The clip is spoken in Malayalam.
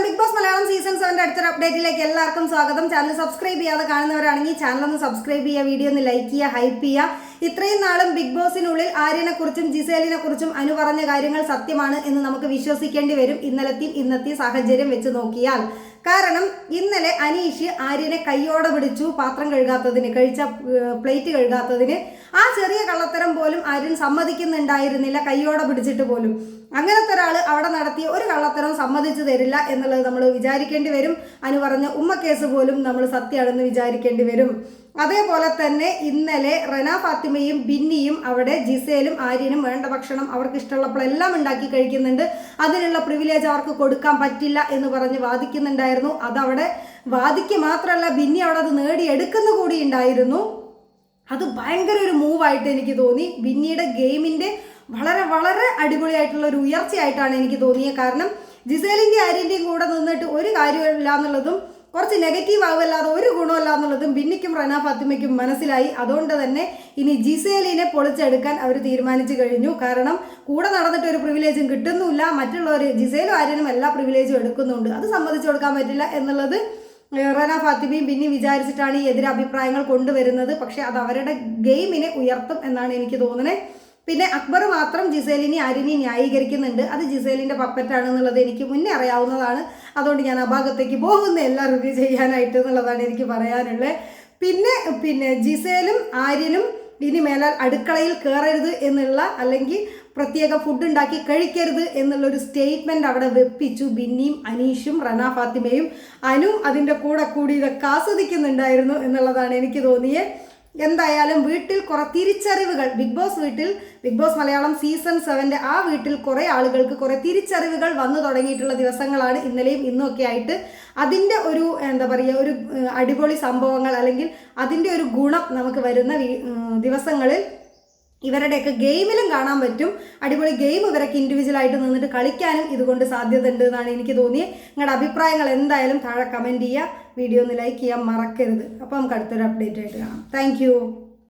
നമസ്കാരം ബിഗ് ബോസ് മലയാളം സീസൺ സെവന്റെ അടുത്തൊരു അപ്ഡേറ്റിലേക്ക് എല്ലാവർക്കും സ്വാഗതം. ചാനൽ സബ്സ്ക്രൈബ് ചെയ്യാതെ കാണുന്നവരാണെങ്കിൽ ചാനൽ ഒന്ന് സബ്സ്ക്രൈബ് ചെയ്യുക വീഡിയോ ഒന്ന് ലൈക്ക് ചെയ്യുക ഹൈപ്പ് ചെയ്യുക. ഇത്രയും നാളും ബിഗ് ബോസിനുള്ളിൽ ആര്യനെക്കുറിച്ചും ജിസേലിനെക്കുറിച്ചും ജിസേലിനെ അനു പറഞ്ഞ കാര്യങ്ങൾ സത്യമാണ് എന്ന് നമുക്ക് വിശ്വസിക്കേണ്ടി വരും ഇന്നലത്തെയും ഇന്നത്തെയും സാഹചര്യം വെച്ച് നോക്കിയാൽ. കാരണം ഇന്നലെ അനീഷ് ആര്യനെ കയ്യോടെ പിടിച്ചു പാത്രം കഴുകാത്തതിന് കഴിച്ച പ്ലേറ്റ് കഴുകാത്തതിന്. ആ ചെറിയ കള്ളത്തരം പോലും ആര്യൻ സമ്മതിക്കുന്നുണ്ടായിരുന്നില്ല കയ്യോടെ പിടിച്ചിട്ട് പോലും. അങ്ങനത്തെ ഒരാൾ അവിടെ നടത്തിയ ഒരു കള്ളത്തരം സമ്മതിച്ചു തരില്ല എന്നുള്ളത് നമ്മൾ വിചാരിക്കേണ്ടി വരും. അനു പറഞ്ഞ ഉമ്മ കേസ് പോലും നമ്മൾ സത്യമാണെന്ന് വിചാരിക്കേണ്ടി വരും. അതേപോലെ തന്നെ ഇന്നലെ റന ഫാത്തിമയും ബിന്നിയും അവിടെ ജിസേലും ആര്യനും വേണ്ട ഭക്ഷണം അവർക്ക് ഇഷ്ടമുള്ളപ്പോഴെല്ലാം ഉണ്ടാക്കി കഴിക്കുന്നുണ്ട്. അതിനുള്ള പ്രിവിലേജ് അവർക്ക് കൊടുക്കാൻ പറ്റില്ല എന്ന് പറഞ്ഞ് വാദിക്കുന്നുണ്ടായിരുന്നു. അതവിടെ വാദിക്ക് മാത്രമല്ല ബിന്നി അവിടെ അത് നേടിയെടുക്കുന്ന കൂടി ഉണ്ടായിരുന്നു. അത് ഭയങ്കര ഒരു മൂവായിട്ട് എനിക്ക് തോന്നി. ബിന്നിയുടെ ഗെയിമിന്റെ വളരെ വളരെ അടിപൊളിയായിട്ടുള്ള ഒരു ഉയർച്ചയായിട്ടാണ് എനിക്ക് തോന്നിയത്. കാരണം ജിസേലിന്റെ ആര്യന്റെയും കൂടെ നിന്നിട്ട് ഒരു കാര്യമില്ല എന്നുള്ളതും കുറച്ച് നെഗറ്റീവ് ആവുമല്ലാതെ ഒരു ഗുണമല്ല എന്നുള്ളതും ബിന്നിക്കും റന ഫാത്തിമയ്ക്കും മനസ്സിലായി. അതുകൊണ്ട് തന്നെ ഇനി ജിസേലിനെ പൊളിച്ചെടുക്കാൻ അവർ തീരുമാനിച്ചു കഴിഞ്ഞു. കാരണം കൂടെ നടന്നിട്ട് ഒരു പ്രിവിലേജും കിട്ടുന്നുമില്ല. മറ്റുള്ളവർ ജിസേലും ആര്യനും എല്ലാ പ്രിവിലേജും എടുക്കുന്നുണ്ട്. അത് സമ്മതിച്ചു കൊടുക്കാൻ പറ്റില്ല എന്നുള്ളത് റന ഫാത്തിമയും പിന്നെ വിചാരിച്ചിട്ടാണ് ഈ എതിരഭിപ്രായങ്ങൾ കൊണ്ടുവരുന്നത്. പക്ഷേ അത് അവരുടെ ഗെയിമിനെ ഉയർത്തും എന്നാണ് എനിക്ക് തോന്നുന്നത് പിന്നെ അക്ബർ മാത്രം ജിസേലിനെ ആര്യനെ ന്യായീകരിക്കുന്നുണ്ട്. അത് ജിസേലിന്റെ പപ്പറ്റാണെന്നുള്ളത് എനിക്ക് മുന്നേ അറിയാവുന്നതാണ്. അതുകൊണ്ട് ഞാൻ ആ ഭാഗത്തേക്ക് പോകുന്ന. എല്ലാം റിവ്യൂ ചെയ്യാനായിട്ട് എന്നുള്ളതാണ് എനിക്ക് പറയാനുള്ളത്. പിന്നെ പിന്നെ ജിസേലും ആര്യനും ഇനി മേലാൽ അടുക്കളയിൽ കയറരുത് എന്നുള്ള അല്ലെങ്കിൽ പ്രത്യേക ഫുഡ് ഉണ്ടാക്കി കഴിക്കരുത് എന്നുള്ളൊരു സ്റ്റേറ്റ്മെന്റ് അവിടെ വെപ്പിച്ചു. ബിന്നിയും അനീഷും റന ഫാത്തിമയും അനു അതിന്റെ കൂടെ കൂടി ഇതൊക്കെ ആസ്വദിക്കുന്നുണ്ടായിരുന്നു എന്നുള്ളതാണ് എനിക്ക് തോന്നിയത് എന്തായാലും വീട്ടിൽ കുറെ തിരിച്ചറിവുകൾ ബിഗ് ബോസ് വീട്ടിൽ ബിഗ് ബോസ് മലയാളം സീസൺ സെവന്റെ ആ വീട്ടിൽ കുറേ ആളുകൾക്ക് കുറേ തിരിച്ചറിവുകൾ വന്നു തുടങ്ങിയിട്ടുള്ള ദിവസങ്ങളാണ് ഇന്നലെയും ഇന്നും ഒക്കെ ആയിട്ട്. അതിന്റെ ഒരു എന്താ പറയുക ഒരു അടിപൊളി സംഭവങ്ങൾ അല്ലെങ്കിൽ അതിന്റെ ഒരു ഗുണം നമുക്ക് വരുന്ന ദിവസങ്ങളിൽ ഇവരുടെയൊക്കെ ഗെയിമിലും കാണാൻ പറ്റും. അടിപൊളി ഗെയിം ഇവരൊക്കെ ഇൻഡിവിജ്വൽ ആയിട്ട് നിന്നിട്ട് കളിക്കാനും ഇതുകൊണ്ട് സാധ്യത ഉണ്ട് എന്നാണ് എനിക്ക് തോന്നിയത് നിങ്ങളുടെ അഭിപ്രായങ്ങൾ എന്തായാലും താഴെ കമന്റ് ചെയ്യുക. വീഡിയോ ഒന്ന് ലൈക്ക് ചെയ്യാൻ മറക്കരുത്. അപ്പോൾ നമുക്ക് അടുത്തൊരു അപ്ഡേറ്റ് ആയിട്ട് കാണാം. താങ്ക്